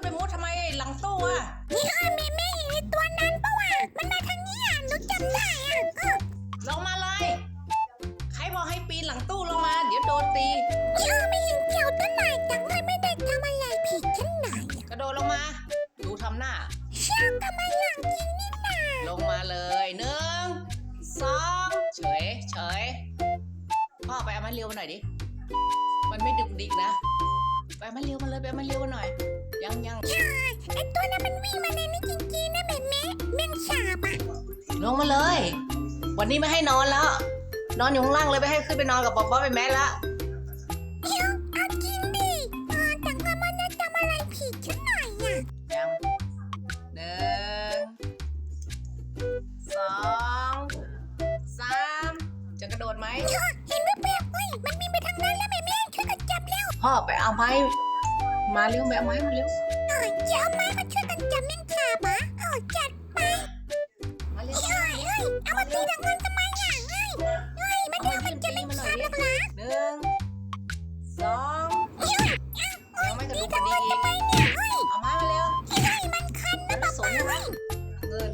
หลังตู้อะนี่เออแม่แม่เห็นไอ้ตัวนั้นปะวะมันมาทางนี้อะหนูจำได้อะเออลงมาเลย ใครบอกให้ปีนหลังตู้ลงมา เดี๋ยวโดนตีนี่เออไม่เห็นเกี่ยวตั้งไหนจังเลยไม่ได้ทำอะไรผิดฉันไหนอะกระโดดลงมา ดูทำหน้าช่างทำไมหลังจริงนี่นาลงมาเลยหนึ่งสองเฉยเฉยพ่อไปเอามาเร็วมาหน่อยดิ มันไม่ดึกดิกนะไปเอา มาเร็วมาเลยไปเอามาเร็วมาหน่อย ยังยังใช่ไอ้ตัวนั้นมันวิ่งมาในนี้จริงๆนะแม่แม่แม่งสาบอะลงมาเลย วันนี้ไม่ให้นอนแล้ว นอนอยู่ข้างล่างเลยไม่ให้ขึ้นไปนอนกับป๊อปป๊อปไปแม่ละเดี๋ยวเอาจริงดิเออแต่ว่ามันจะทำอะไรผิดฉันหน่อยอะยังหนึ่งสองสามจะกระโดดไหมเออเห็นแวบๆเฮ้ยมันวิ่งไปทางนั้นแล้วแม่แม่ช่วยกันจับเร็ว พ่อไปเอาไม้ มาเร็วแบะไม้มาเร็วเออเจ้าไม้มาช่วยกันจับแมงป่าบะเออจัดไปมาเร็วเอ้ยเอ้ยเอามาตีดังวันทำไมอะเฮ้ยเฮ้ยมันเดี๋ยวมันจะไม่ทราบหรอกนะหนึ่งสองเอ้ยเอ้ยตีดังวันทำไมเนี่ยเอ้ยเอาไม้มาเร็วเฮ้ยมันคันนะป๊าป๊าเงิน